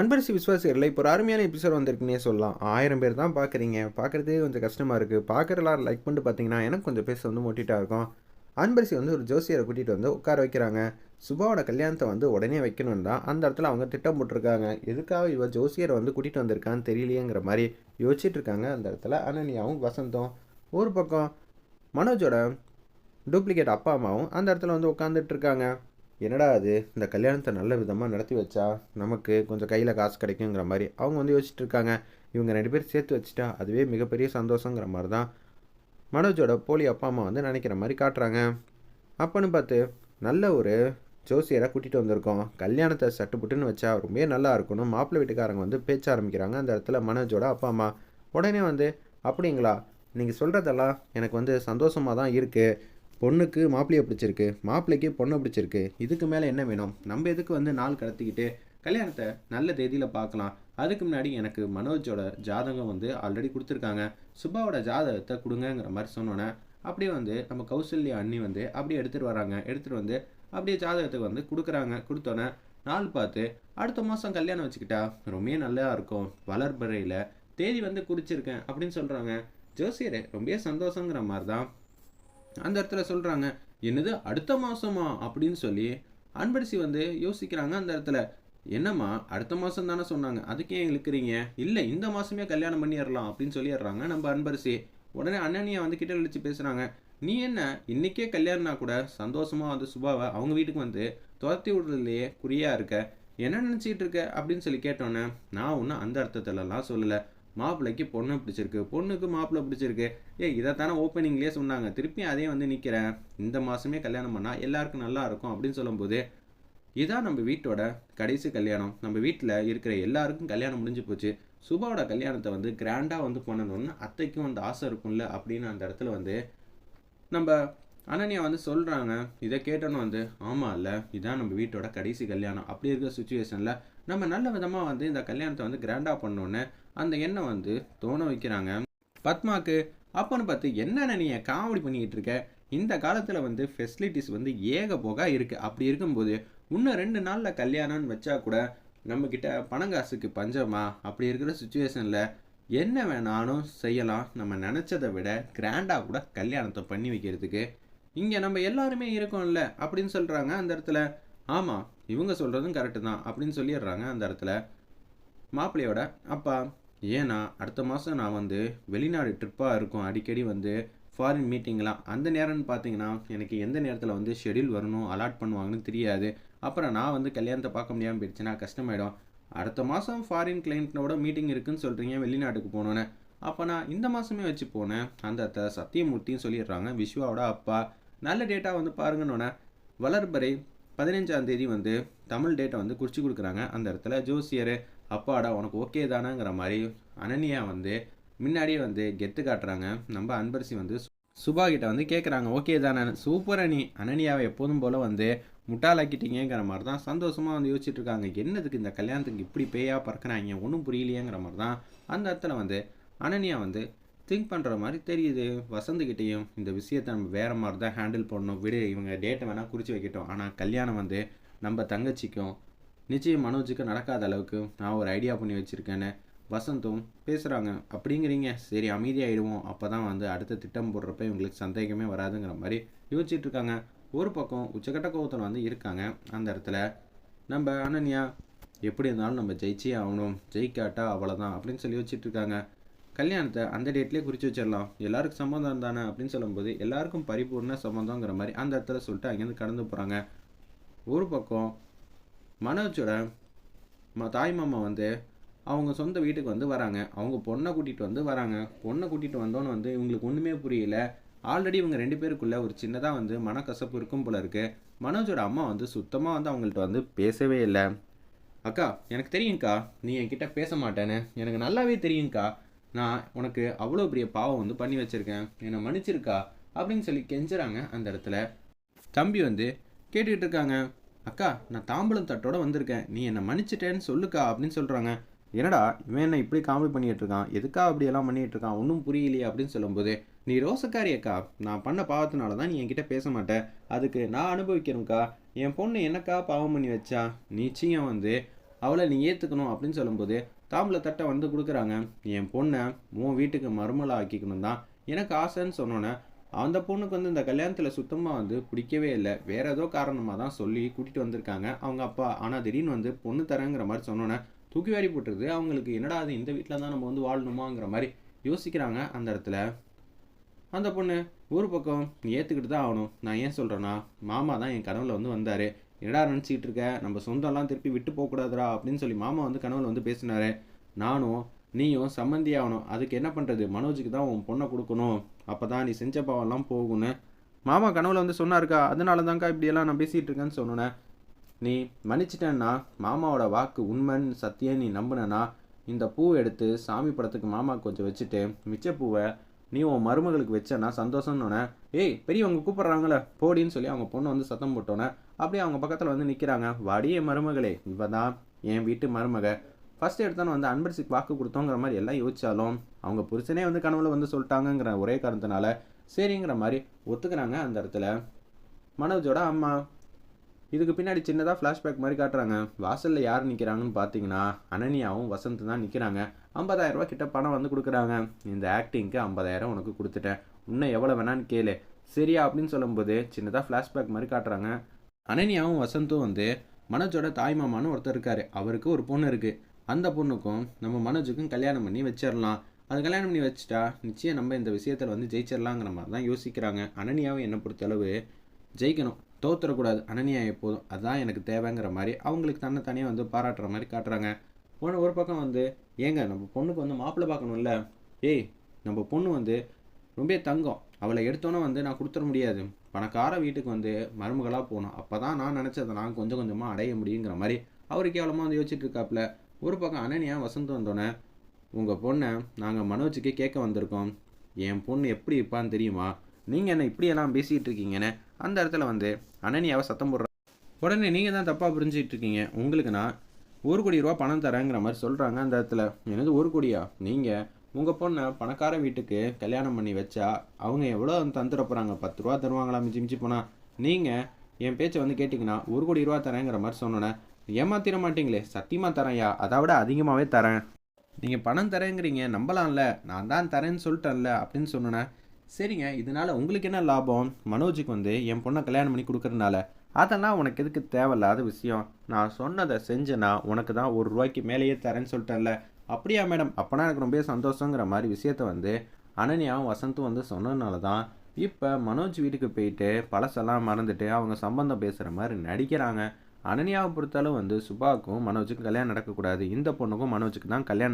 அன்பரசி விஸ்வாசிகரில் இப்போ ஒரு அருமையான எபிசோட் வந்திருக்குன்னே சொல்லலாம். ஆயிரம் பேர் தான் பார்க்குறீங்க பார்க்குறதே கொஞ்சம் கஷ்டமாக இருக்குது பார்க்குற எல்லாரும் லைக் பண்ணிட்டு பார்த்தீங்கன்னா எனக்கு கொஞ்சம் பேச வந்து மோட்டிட்டாக இருக்கும். அன்பரசி வந்து ஒரு ஜோசியரை கூட்டிகிட்டு வந்து உட்கார வைக்கிறாங்க. சுபாவோட கல்யாணத்தை வந்து உடனே வைக்கணும் தான் அந்த இடத்துல அவங்க திட்டம் போட்டிருக்காங்க. எதுக்காக இவ ஜோசியரை வந்து கூட்டிகிட்டு வந்திருக்கான்னு தெரியலையேங்கிற மாதிரி யோசிச்சுட்டு இருக்காங்க அந்த இடத்துல அனன்யாவும் வசந்தம். ஒரு பக்கம் மனோஜோட டூப்ளிகேட் அப்பா அம்மாவும் அந்த இடத்துல வந்து உட்காந்துட்டு இருக்காங்க. என்னடா அது? இந்த கல்யாணத்தை நல்ல விதமாக நடத்தி வச்சா நமக்கு கொஞ்சம் கையில் காசு கிடைக்குங்கிற மாதிரி அவங்க வந்து யோசிச்சுட்டு இருக்காங்க. இவங்க ரெண்டு பேரும் சேர்த்து வச்சுட்டா அதுவே மிகப்பெரிய சந்தோஷங்கிற மாதிரி தான் மனோஜோட போலி அப்பா அம்மா வந்து நினைக்கிற மாதிரி காட்டுறாங்க. அப்போன்னு பார்த்து நல்ல ஒரு ஜோசியரை கூட்டிகிட்டு வந்திருக்கோம். கல்யாணத்தை சட்டுப்புட்டுன்னு வச்சா ரொம்பவே நல்லா இருக்கணும். மாப்பிள்ளை வீட்டுக்காரங்க வந்து பேச்ச ஆரம்பிக்கிறாங்க. அந்த இடத்துல மனோஜோட அப்பா அம்மா உடனே வந்து அப்படிங்களா? நீங்கள் சொல்கிறதெல்லாம் எனக்கு வந்து சந்தோஷமாக தான் இருக்குது பொண்ணுக்கு மாப்பிள்ளையை பிடிச்சிருக்கு மாப்பிள்ளைக்கு பொண்ணை பிடிச்சிருக்கு இதுக்கு மேலே என்ன வேணும்? நம்ம எதுக்கு வந்து நாள் கடத்திக்கிட்டு கல்யாணத்தை நல்ல தேதியில் பார்க்கலாம். அதுக்கு முன்னாடி எனக்கு மனோஜோட ஜாதகம் வந்து ஆல்ரெடி கொடுத்துருக்காங்க. சுபாவோட ஜாதகத்தை கொடுங்கங்கிற மாதிரி சொன்னோன்னே அப்படியே வந்து நம்ம கௌசல்யா அண்ணி வந்து அப்படியே எடுத்துகிட்டு வராங்க. எடுத்துகிட்டு வந்து அப்படியே ஜாதகத்துக்கு வந்து கொடுக்குறாங்க. கொடுத்தோன்னே நாள் பார்த்து அடுத்த மாதம் கல்யாணம் வச்சுக்கிட்டா ரொம்பவே நல்லா இருக்கும். வளர்பறையில் தேதி வந்து குறிச்சிருக்கேன் அப்படின்னு சொல்கிறாங்க ஜோசியரே ரொம்பவே சந்தோஷங்கிற மாதிரி தான் அந்த இடத்துல சொல்கிறாங்க என்னது அடுத்த மாதமா அப்படின்னு சொல்லி அன்பரசி வந்து யோசிக்கிறாங்க அந்த இடத்துல. என்னம்மா அடுத்த மாதம் தானே சொன்னாங்க. அதுக்கே இழுக்கிறீங்க? இல்லை இந்த மாதமே கல்யாணம் பண்ணிடலாம் அப்படின்னு சொல்லிடுறாங்க நம்ம அன்பரசி. உடனே அண்ணனியை வந்து கிட்ட இழிச்சு பேசுகிறாங்க நீ என்ன இன்னைக்கே கல்யாணம்னா கூட சந்தோஷமாக வந்து சுபாவை அவங்க வீட்டுக்கு வந்து துரத்தி விடுறதுலையே குறியாக இருக்க? என்ன நினச்சிக்கிட்டு இருக்க? அப்படின்னு சொல்லி கேட்டோன்னே நான் ஒன்றும் அந்த அர்த்தத்துலலாம் சொல்லலை. மாப்பிள்ளைக்கு பொண்ணு பிடிச்சிருக்கு. பொண்ணுக்கு மாப்பிள்ளை பிடிச்சிருக்கு. ஏ இதைத்தானே ஓப்பனிங்லேயே சொன்னாங்க. திருப்பி அதே வந்து நிற்கிறேன் இந்த மாதமே கல்யாணம் பண்ணால் எல்லாருக்கும் நல்லா இருக்கும் அப்படின்னு சொல்லும்போது இதான் நம்ம வீட்டோட கடைசி கல்யாணம். நம்ம வீட்டில் இருக்கிற எல்லாருக்கும் கல்யாணம் முடிஞ்சு போச்சு. சுபாவோட கல்யாணத்தை வந்து கிராண்டாக வந்து பண்ணணும்னு அத்தைக்கும் அந்த ஆசை இருக்கும்ல அப்படின்னு அந்த இடத்துல வந்து நம்ம அனன்யா வந்து சொல்கிறாங்க இதை கேட்டோன்னு வந்து ஆமாம் இல்லை இதான் நம்ம வீட்டோட கடைசி கல்யாணம். அப்படி இருக்கிற சுச்சுவேஷனில் நம்ம நல்ல விதமாக வந்து இந்த கல்யாணத்தை வந்து கிராண்டாக பண்ணோன்னு அந்த எண்ணம் வந்து தோண வைக்கிறாங்க. பத்மாக்கு அப்போன்னு பார்த்து என்னென்ன நீ காமெடி பண்ணிக்கிட்டு இருக்க? இந்த காலத்தில் வந்து ஃபெசிலிட்டிஸ் வந்து ஏக போக இருக்குது அப்படி இருக்கும்போது இன்னும் ரெண்டு நாளில் கல்யாணம்னு வச்சா கூட நம்மக்கிட்ட பணங்காசுக்கு பஞ்சமா? அப்படி இருக்கிற சுச்சுவேஷனில் என்ன வேணாலும் செய்யலாம். நம்ம நினச்சதை விட கிராண்டாக கூட கல்யாணத்தை பண்ணி வைக்கிறதுக்கு இங்கே நம்ம எல்லாருமே இருக்கோம்ல அப்படின்னு சொல்கிறாங்க அந்த இடத்துல. ஆமாம் இவங்க சொல்கிறதும் கரெக்டு தான் அப்படின்னு சொல்லிடுறாங்க அந்த இடத்துல. மாப்பிள்ளையோட அப்பா ஏன்னா அடுத்த மாதம் நான் வந்து வெளிநாடு ட்ரிப்பாக இருக்கும். அடிக்கடி வந்து ஃபாரின் மீட்டிங்லாம் அந்த நேரம்னு பார்த்தீங்கன்னா எனக்கு எந்த நேரத்தில் வந்து ஷெடியூல் வரணும் அலாட் பண்ணுவாங்கன்னு தெரியாது. அப்புறம் நான் வந்து கல்யாணத்தை பார்க்க முடியாமல் போயிடுச்சுன்னா கஷ்டமாயிடும். அடுத்த மாதம் ஃபாரின் கிளைண்ட்டோட மீட்டிங் இருக்குன்னு சொல்கிறீங்க வெளிநாட்டுக்கு போனோன்னே. அப்போ நான் இந்த மாதமே வச்சு போனேன். அந்த இடத்த சத்தியமூர்த்தியும் சொல்லிடுறாங்க விஸ்வாவோட அப்பா. நல்ல டேட்டா வந்து பாருங்கன்னொன்னே வளர்பறை பதினஞ்சாம் தேதி வந்து தமிழ் டேட்டை வந்து குறிச்சு கொடுக்குறாங்க. அந்த இடத்துல ஜோசியர் அப்பாடா உனக்கு ஓகே தானாங்கிற மாதிரி அனன்யா வந்து முன்னாடியே வந்து கெத்து காட்டுறாங்க. நம்ம அன்பரசி வந்து சுபா கிட்ட வந்து கேட்குறாங்க ஓகே தானே சூப்பர் அணி அனன்யாவை எப்போதும் போல் வந்து முட்டாளாக்கிட்டீங்கிற மாதிரி தான் சந்தோஷமாக வந்து யோசிச்சுட்டு இருக்காங்க என்னதுக்கு இந்த கல்யாணத்துக்கு இப்படி பேயாக பறக்கிறாங்க? ஒன்றும் புரியலையேங்கிற மாதிரி தான் அந்த இடத்துல வந்து அனன்யா வந்து திங்க் பண்ணுற மாதிரி தெரியுது. வசந்துக்கிட்டேயும் இந்த விஷயத்தை நம்ம வேறு மாதிரி தான் ஹேண்டில் பண்ணணும். விடு இவங்க டேட்டை வேணால் குறித்து வைக்கட்டும். ஆனால் கல்யாணம் வந்து நம்ம தங்கச்சிக்கும் நிச்சயம் மனோஜுக்கு நடக்காத அளவுக்கு நான் ஒரு ஐடியா பண்ணி வச்சுருக்கேன்னு வசந்தும் பேசுகிறாங்க அப்படிங்கிறீங்க. சரி அமைதியாகிடுவோம் அப்போ தான் வந்து அடுத்த திட்டம் போடுறப்ப இவங்களுக்கு சந்தேகமே வராதுங்கிற மாதிரி யோசிச்சுட்டு இருக்காங்க. ஒரு பக்கம் உச்சக்கட்ட கோபத்தில் வந்து இருக்காங்க. அந்த இடத்துல நம்ம அனன்யா எப்படி இருந்தாலும் நம்ம ஜெயிச்சே ஆகணும். ஜெயிக்காட்டா அவ்வளோதான் அப்படின்னு சொல்லி யோசிச்சுட்டு இருக்காங்க. கல்யாணத்தை அந்த டேட்லேயே குறித்து வச்சிடலாம். எல்லாருக்கும் சம்மந்தம் தானே அப்படின்னு சொல்லும்போது எல்லாருக்கும் பரிபூர்ண சம்மந்தங்கிற மாதிரி அந்த இடத்துல சொல்லிட்டு அங்கேருந்து கடந்து போகிறாங்க ஒரு பக்கம் மனோஜோட ம தாய் மாமா வந்து அவங்க சொந்த வீட்டுக்கு வந்து வராங்க. அவங்க பொண்ணை கூட்டிகிட்டு வந்து வராங்க. பொண்ணை கூட்டிகிட்டு வந்தோன்னு வந்து இவங்களுக்கு ஒன்றுமே புரியல. ஆல்ரெடி இவங்க ரெண்டு பேருக்குள்ளே ஒரு சின்னதாக வந்து மனக்கசப்பு இருக்கும் போல இருக்குது மனோஜோட அம்மா வந்து சுத்தமாக வந்து அவங்கள்ட்ட வந்து பேசவே இல்லை. அக்கா எனக்கு தெரியும்க்கா. நீ என்கிட்ட பேச மாட்டேன்னு. எனக்கு நல்லாவே தெரியும்க்கா. நான் உனக்கு அவ்வளோ பெரிய பாவம் வந்து பண்ணி வச்சுருக்கேன். என்னை மன்னிச்சிருக்கா? அப்படின்னு சொல்லி கெஞ்சுறாங்க அந்த இடத்துல. தம்பி வந்து கேட்டுக்கிட்டு இருக்காங்க. அக்கா நான் தாம்பளம் தட்டோட வந்திருக்கேன். நீ என்னை மன்னிச்சிட்டேன்னு சொல்லுக்கா அப்படின்னு சொல்கிறாங்க என்னடா இவன் என்ன இப்படி காமெடி பண்ணிகிட்டு இருக்கான்? எதுக்கா அப்படியெல்லாம் பண்ணிகிட்டு இருக்கான்? ஒன்றும் புரியலையே அப்படின்னு சொல்லும்போது நீ ரோசக்காரி அக்கா. நான் பண்ண பாவத்தினால தான் நீ என்கிட்ட பேச மாட்டேன் அதுக்கு நான் அனுபவிக்கணும்க்கா. என் பொண்ணு என்னக்கா பாவம் பண்ணி வச்சா? நிச்சயம் வந்து அவளை நீ ஏற்றுக்கணும் அப்படின்னு சொல்லும்போது தாம்பூல தட்டை வந்து கொடுக்குறாங்க. என் பொண்ணை உன் வீட்டுக்கு மருமலை ஆக்கிக்கணும் தான் எனக்கு ஆசைன்னு சொன்னோன்னே அந்த பொண்ணுக்கு வந்து இந்த கல்யாணத்தில் சுத்தமாக வந்து பிடிக்கவே இல்லை. வேற ஏதோ காரணமாக தான் சொல்லி கூட்டிகிட்டு வந்திருக்காங்க. அவங்க அப்பா ஆனால் திடீர்னு வந்து பொண்ணு தரேங்கிற மாதிரி சொன்னோன்னே தூக்கி வாரி போட்டுருது. அவங்களுக்கு என்னடா அது இந்த வீட்டில் தான் நம்ம வந்து வாழணுமாங்கிற மாதிரி யோசிக்கிறாங்க அந்த இடத்துல. அந்த பொண்ணு ஒரு பக்கம் ஏற்றுக்கிட்டு தான் ஆகணும். நான் ஏன் சொல்கிறேன்னா மாமா தான் என் கனவுல வந்து வந்தார். என்னடா நினச்சிக்கிட்டு இருக்க? நம்ம சொந்தம்லாம் திருப்பி விட்டு போகக்கூடாதுரா அப்படின்னு சொல்லி மாமா வந்து கனவுல வந்து பேசினாரு. நானும் நீயும் சம்மந்தி ஆகணும். அதுக்கு என்ன பண்ணுறது மனோஜுக்கு தான் உன் பொண்ணை கொடுக்கணும். அப்போ தான் நீ செஞ்ச பாவம்லாம் போகும்னு. மாமா கனவுல வந்து சொன்னாருக்கா? அதனால தான்க்கா இப்படியெல்லாம் நான் பேசிகிட்டு இருக்கேன்னு சொன்னேன். நீ மன்னிச்சிட்டேன்னா மாமாவோட வாக்கு உண்மைன்னு சத்தியம் நீ நம்பினனா இந்த பூ எடுத்து சாமி படத்துக்கு மாமா கொஞ்சம் வச்சுட்டு மிச்ச பூவை நீ உன் மருமகளுக்கு வச்சேன்னா சந்தோஷம்னு ஏய் பெரியவங்க கூப்பிட்றாங்களே போடின்னு சொல்லி அவங்க பொண்ணு வந்து சத்தம் போட்டோன்னே அப்படியே அவங்க பக்கத்தில் வந்து நிற்கிறாங்க வடிய மருமகளே இவ தான் என் வீட்டு மருமக. ஃபஸ்ட் எடுத்தோன்னு வந்து அன்பரசிக்கு வாக்கு கொடுத்தோங்கிற மாதிரி எல்லாம் யோசிச்சாலும் அவங்க புருஷனே வந்து கனவுல வந்து சொல்லிட்டாங்கங்கிற ஒரே காரணத்தினால சரிங்கிற மாதிரி ஒத்துக்கிறாங்க அந்த இடத்துல. மனோஜோட அம்மா இதுக்கு பின்னாடி சின்னதாக ஃப்ளாஷ்பேக் மாதிரி காட்டுறாங்க. வாசலில் யார் நிற்கிறாங்கன்னு பார்த்தீங்கன்னா அனன்யாவும் வசந்த் தான் நிற்கிறாங்க ஐம்பதாயிரம் ரூபாய் கிட்ட பணம் வந்து கொடுக்குறாங்க. இந்த ஆக்டிங்க்கு ஐம்பதாயிரம் உனக்கு கொடுத்துட்டேன். இன்னும் எவ்வளோ வேணான்னு கேளு. சரியா அப்படின்னு சொல்லும்போது சின்னதாக ஃப்ளாஷ்பேக் மாதிரி காட்டுறாங்க. அனன்யாவும் வசந்தும் வந்து மனோஜோட தாய் மாமான்னு ஒருத்தர் இருக்காரு. அவருக்கு ஒரு பொண்ணு இருக்குது அந்த பொண்ணுக்கும் நம்ம மனோஜுக்கும் கல்யாணம் பண்ணி வச்சிடலாம் அது கல்யாணம் பண்ணி வச்சுட்டா நிச்சயம் நம்ம இந்த விஷயத்தில் வந்து ஜெயிச்சிடலாங்கிற மாதிரி தான் யோசிக்கிறாங்க. அனன்யாவும் என்னை பொறுத்தளவு ஜெயிக்கணும். தோத்துறக்கூடாது. அனன்யா எப்போதும் அதுதான் எனக்கு தேவைங்கிற மாதிரி அவங்களுக்கு தன்னை தனியாக வந்து பாராட்டுற மாதிரி காட்டுறாங்க. போன ஒரு பக்கம் வந்து ஏங்க நம்ம பொண்ணுக்கு வந்து மாப்பிள்ளை பார்க்கணும்ல? ஏய் நம்ம பொண்ணு வந்து ரொம்ப தங்கம். அவளை எடுத்தோன்னே வந்து நான் கொடுத்துட முடியாது. பணக்கார வீட்டுக்கு வந்து மருமகளாக போகணும் அப்போ தான் நான் நினச்சதை நான் கொஞ்சம் கொஞ்சமாக அடைய முடியுங்கிற மாதிரி அவர் கேவலமாக வந்து யோசிச்சுட்டு இருக்காப்புல ஒரு பக்கம் அனனியா வசந்த் வந்தோடனே உங்கள் பொண்ணை நாங்கள் மனோஜுக்கே கேட்க வந்திருக்கோம். என் பொண்ணு எப்படி இருப்பான்னு தெரியுமா? நீங்கள் என்ன இப்படியெல்லாம் பேசிகிட்டு இருக்கீங்கன்னு அந்த இடத்துல வந்து அனனியாவை சத்தம் போடுற உடனே நீங்கள் தான் தப்பாக புரிஞ்சிக்கிட்டு இருக்கீங்க உங்களுக்கு நான் ஒரு கோடி ரூபா பணம் தரேங்கிற மாதிரி சொல்கிறாங்க அந்த இடத்துல. எனது ஒரு கோடியா? நீங்கள் உங்கள் பொண்ணை பணக்கார வீட்டுக்கு கல்யாணம் பண்ணி வச்சா அவங்க எவ்வளோ தந்துட போகிறாங்க பத்து ரூபா தருவாங்களா? மிஞ்சி மிஞ்சி போனால் நீங்கள் என் பேச்சை வந்து கேட்டிங்கன்னா ஒரு கோடி ரூபா தரேங்கிற மாதிரி சொன்னோன்னே ஏமாத்திர மாட்டீங்களே? சத்தியமாக தரேன்யா. அதை விட அதிகமாகவே தரேன். நீங்கள் பணம் தரேங்கிறீங்க. நம்பலாம்ல. நான் தான் தரேன்னு சொல்லிட்டேன்ல அப்படின்னு சொன்னேனே சரிங்க. இதனால உங்களுக்கு என்ன லாபம்? மனோஜுக்கு வந்து என் பொண்ணை கல்யாணம் பண்ணி கொடுக்கறதுனால. அதெல்லாம் உனக்கு எதுக்கு தேவையில்லாத விஷயம். நான் சொன்னதை செஞ்சேன்னா உனக்கு தான் ஒரு ரூபாய்க்கு மேலேயே தரேன்னு சொல்லிட்டேன்ல. அப்படியா மேடம்? அப்போனா எனக்கு ரொம்ப சந்தோஷங்கிற மாதிரி விஷயத்த வந்து அனன்யாவும் வசந்தும் வந்து சொன்னதுனால தான் இப்போ மனோஜ் வீட்டுக்கு போயிட்டு பழசெல்லாம் மறந்துட்டு அவங்க சம்பந்தம் பேசுகிற மாதிரி நடிக்கிறாங்க. அனன்யாவை பொறுத்தாலும் வந்து சுபாவுக்கும் மனோஜுக்கும் கல்யாணம் நடக்கக்கூடாது. இந்த பொண்ணுக்கும் மனோஜுக்கு தான் கல்யாணம்